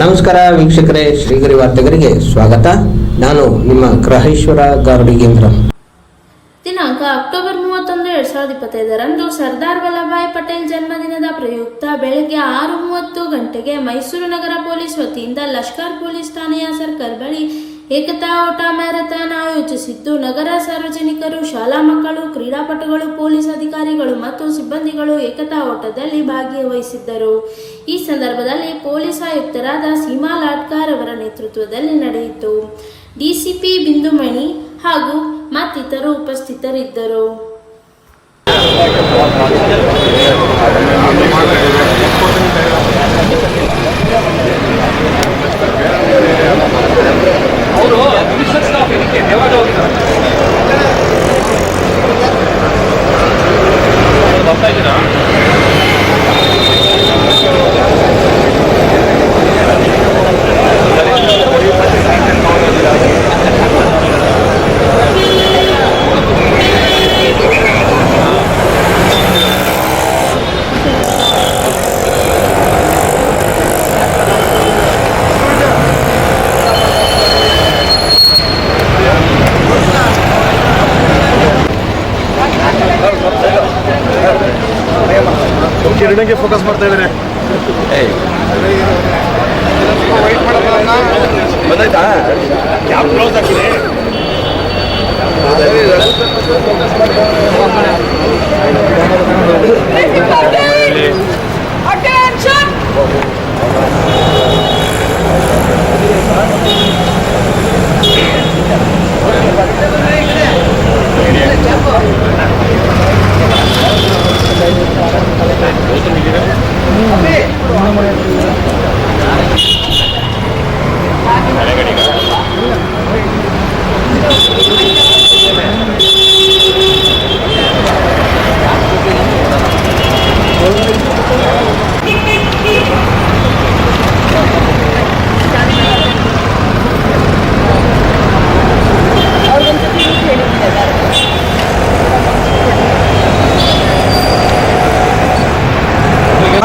ನಮಸ್ಕಾರ ವೀಕ್ಷಕರೇ, ಶ್ರೀಗರಿ ವಾರ್ತೆಗರಿಗೆ ಸ್ವಾಗತ. ನಾನು ನಿಮ್ಮ ಗ್ರಹೇಶ್ವರ ಗಾರುಡಿಗೇಂದ್ರ ದಿನಾಂಕ ಅಕ್ಟೋಬರ್ ಮೂವತ್ತೊಂದು, ಎರಡ್ ಸಾವಿರದ ಇಪ್ಪತ್ತೈದರಂದು ಸರ್ದಾರ್ ವಲ್ಲಭಾಯ್ ಪಟೇಲ್ ಜನ್ಮದಿನದ ಪ್ರಯುಕ್ತ ಬೆಳಗ್ಗೆ ಆರು ಮೂವತ್ತು ಗಂಟೆಗೆ ಮೈಸೂರು ನಗರ ಪೊಲೀಸ್ ವತಿಯಿಂದ ಲಷ್ಕರ್ ಪೊಲೀಸ್ ಠಾಣೆಯ ಸರ್ಕಲ್ ಬಳಿ ಏಕತಾ ಓಟ ಮ್ಯಾರಥಾನ್ ಆಯೋಜಿಸಿದ್ದು ನಗರ ಸಾರ್ವಜನಿಕರು, ಶಾಲಾ ಮಕ್ಕಳು, ಕ್ರೀಡಾಪಟುಗಳು, ಪೊಲೀಸ್ ಅಧಿಕಾರಿಗಳು ಮತ್ತು ಸಿಬ್ಬಂದಿಗಳು ಏಕತಾ ಓಟದಲ್ಲಿ ಭಾಗವಹಿಸಿದ್ದರು. ಈ ಸಂದರ್ಭದಲ್ಲಿ ಪೊಲೀಸ್ ಆಯುಕ್ತರಾದ ಸೀಮಾ ಲಾಟ್ಕರ್ ಅವರ ನೇತೃತ್ವದಲ್ಲಿ ನಡೆಯಿತು. ಡಿಸಿಪಿ ಬಿಂದುಮಣಿ ಹಾಗೂ ಮತ್ತಿತರರು ಉಪಸ್ಥಿತರಿದ್ದರು. ಕಿರಣಕ್ಕೆ ಫೋಕಸ್ ಮಾಡ್ತಾ ಇದ್ದಾರೆ ಬಂದಾಯ್ತಾ ಯಾವ ಕ್ಲೋಸ್ ಹಾಕಿದೆ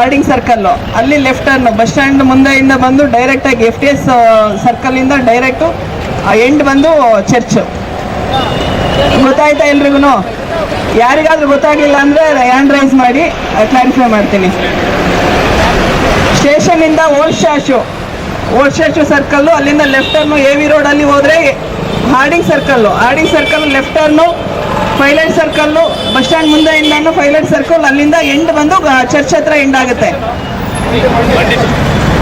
ಹಾರ್ಡಿಂಗ್ ಸರ್ಕಲ್ ಅಲ್ಲಿ ಲೆಫ್ಟ್ ಟರ್ನ್ ಬಸ್ ಸ್ಟ್ಯಾಂಡ್ ಮುಂದೆಯಿಂದ ಬಂದು ಡೈರೆಕ್ಟ್ ಆಗಿ ಎಫ್ ಟಿ ಎಸ್ ಸರ್ಕಲ್ ಇಂದ ಡೈರೆಕ್ಟ್ ಎಂಡ್ ಬಂದು ಚರ್ಚ್ ಗೊತ್ತಾಯ್ತಾ ಎಲ್ರಿಗೂ ಯಾರಿಗಾದ್ರೂ ಗೊತ್ತಾಗಿಲ್ಲ ಅಂದ್ರೆ ಹ್ಯಾಂಡ್ ರೈಸ್ ಮಾಡಿ ಕ್ಲಾರಿಫೈ ಮಾಡ್ತೀನಿ. ಸ್ಟೇಷನ್ ಇಂದ old statue old statue circle ಅಲ್ಲಿಂದ left turn A V road ಅಲ್ಲಿ ಹೋದ್ರೆ Hardinge circle Hardinge circle left turn five light circle bus stand ಮುಂದೆಯಿಂದಾನು five light circle ಅಲ್ಲಿಂದ ಎಂಡ್ ಬಂದು ಚರ್ಚ್ ಹತ್ರ ಎಂಡ್ ಆಗುತ್ತೆ.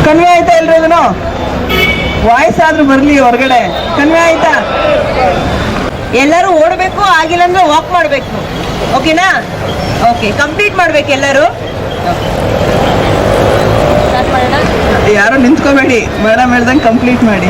ಕನ್ವೆ ಆಯ್ತಾ ಎಲ್ರಿಗೂ ವಾಯ್ಸ್ ಆದ್ರೂ ಬರ್ಲಿ ಹೊರಗಡೆ. ಕನ್ವೆ ಆಯ್ತಾ? ಎಲ್ಲರೂ ಓಡಬೇಕು ಆಗಿಲ್ಲ ಅಂದ್ರೆ ವಾಕ್ ಮಾಡಬೇಕು. ಓಕೆನಾ ಓಕೆ ಕಂಪ್ಲೀಟ್ ಮಾಡ್ಬೇಕು ಎಲ್ಲರೂ. ಯಾರು ನಿಂತ್ಕೋಬೇಡಿ ಮೇಡಮ್ ಹೇಳ್ದಂಗೆ ಕಂಪ್ಲೀಟ್ ಮಾಡಿ.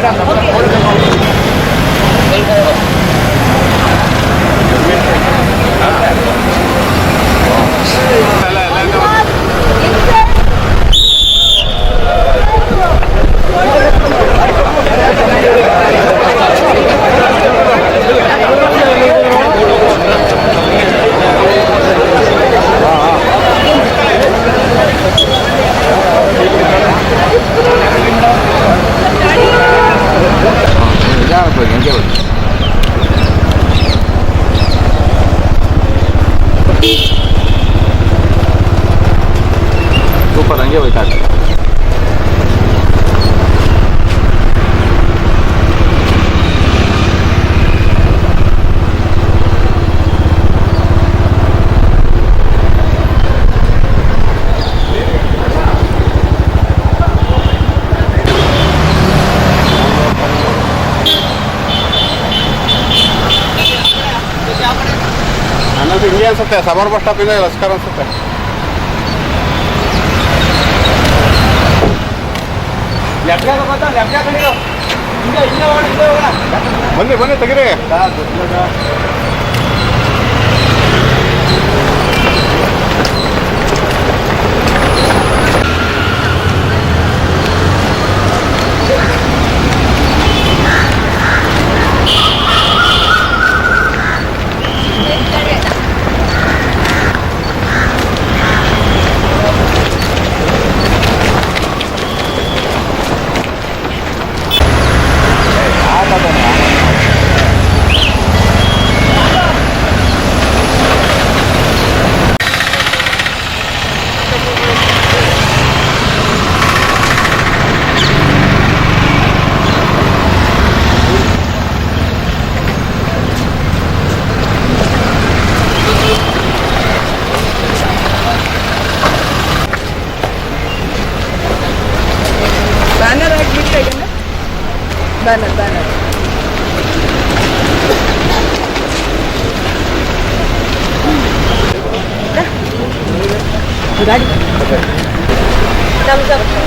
ಹಿಂಗೆ ಅನ್ಸುತ್ತೆ ಸಮರ್ ಬಸ್ ಸ್ಟಾಪಿಂದ ಲಸ್ಕರ್ ಅನ್ಸುತ್ತೆ. ಬನ್ನಿ ಬನ್ನಿ ತೆಗಿರಿ. 날 남자부터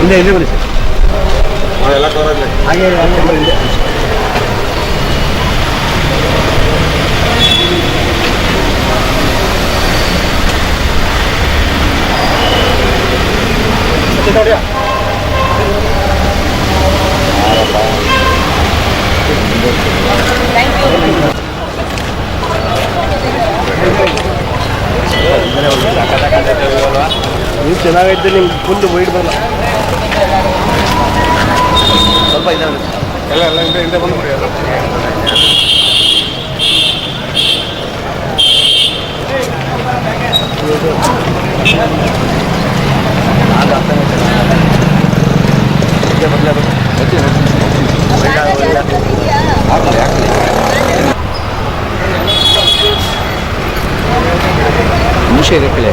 ಇಲ್ಲ ಇಲ್ಲೇ ಬನ್ನಿ ಸರ್ ನಾವೆಲ್ಲ ಕವರಲ್ಲಿ ಹಾಗೆ ಇಲ್ಲೇ ಸತ್ಯ ನೋಡಿಯಾ ನೀವು ಚೆನ್ನಾಗೈತೆ ನಿಮ್ಗೆ ಫುಲ್ ವೈಟ್ ಬರಲ್ಲ ಸ್ವಲ್ಪ ಇದಾವೆ ಎಲ್ಲ ಎಲ್ಲ ಹಿಂದೆ ಹಿಂದೆ ಬಂದ್ಬಿಡಿ ಎಲ್ಲ ನಿಮಿಷ ಇದೆ ಕಲೆ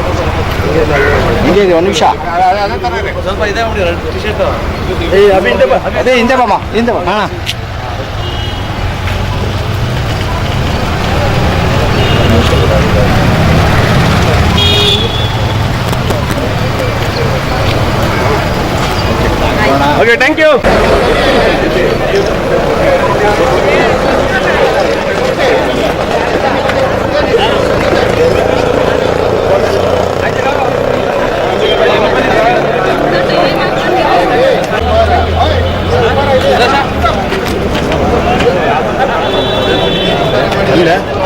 ಹಿಂಗೆ ಇದೆ ಒಂದು ನಿಮಿಷ ಅದೇ ಅದೇ ಥರ ಇದೆ ಸ್ವಲ್ಪ ಇದೆ ನೋಡಿ ಟಿ ಶರ್ಟ್ ಏ ಅಭಿ ಹಿಂದೆ ಬಾ ಅದೇ ಹಿಂದೆ ಬಾಮ ಹಿಂದೆ ಬಾ ಹಾಂ ಓಕೆ ಥ್ಯಾಂಕ್ ಯು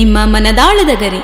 ನಿಮ್ಮ ಮನದಾಳದ ಗರಿ.